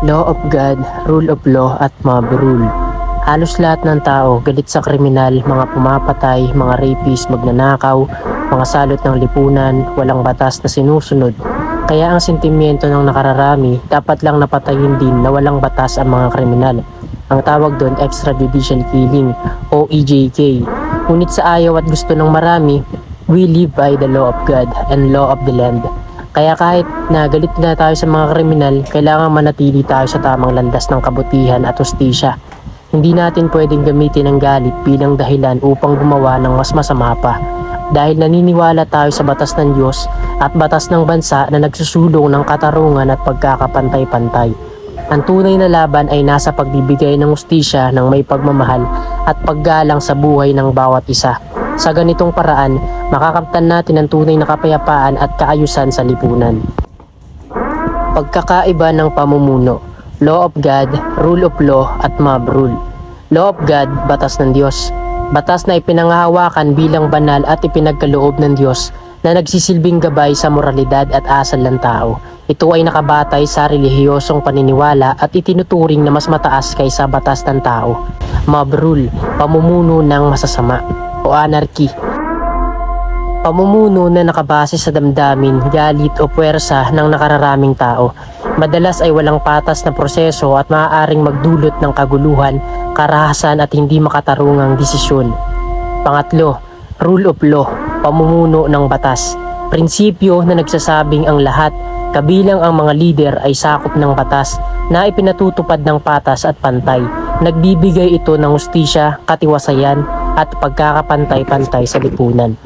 Law of God, Rule of Law at Mob Rule. Halos lahat ng tao galit sa kriminal, mga pumapatay, mga rapist, magnanakaw, mga salot ng lipunan, walang batas na sinusunod. Kaya ang sentimiento ng nakararami, dapat lang napatayin din na walang batas ang mga kriminal. Ang tawag doon extrajudicial killing o EJK. Ngunit sa ayaw at gusto ng marami, we live by the law of God and law of the land. Kaya kahit na galit na tayo sa mga kriminal, kailangan manatili tayo sa tamang landas ng kabutihan at hustisya. Hindi natin pwedeng gamitin ang galit bilang dahilan upang gumawa ng mas masama pa. Dahil naniniwala tayo sa batas ng Diyos at batas ng bansa na nagsusulong ng katarungan at pagkakapantay-pantay. Ang tunay na laban ay nasa pagbibigay ng hustisya ng may pagmamahal at paggalang sa buhay ng bawat isa. Sa ganitong paraan, makakamtan natin ang tunay na kapayapaan at kaayusan sa lipunan. Pagkakaiba ng pamumuno Law of God, Rule of Law at Mob Rule Law of God, batas ng Diyos Batas na ipinangahawakan bilang banal at ipinagkaloob ng Diyos na nagsisilbing gabay sa moralidad at asal ng tao. Ito ay nakabatay sa relihiyosong paniniwala at itinuturing na mas mataas kaysa batas ng tao. Mob Rule, pamumuno ng masasama o anarchy pamumuno na nakabase sa damdamin, galit o puwersa ng nakararaming tao. Madalas ay walang patas na proseso at maaaring magdulot ng kaguluhan, karahasan at hindi makatarungang desisyon. Pangatlo, rule of law, pamumuno ng batas. Prinsipyo na nagsasabing ang lahat, kabilang ang mga lider ay sakop ng batas na ipinatutupad ng patas at pantay. Nagbibigay ito ng ustisya, katiwasayan at pagkakapantay-pantay sa lipunan.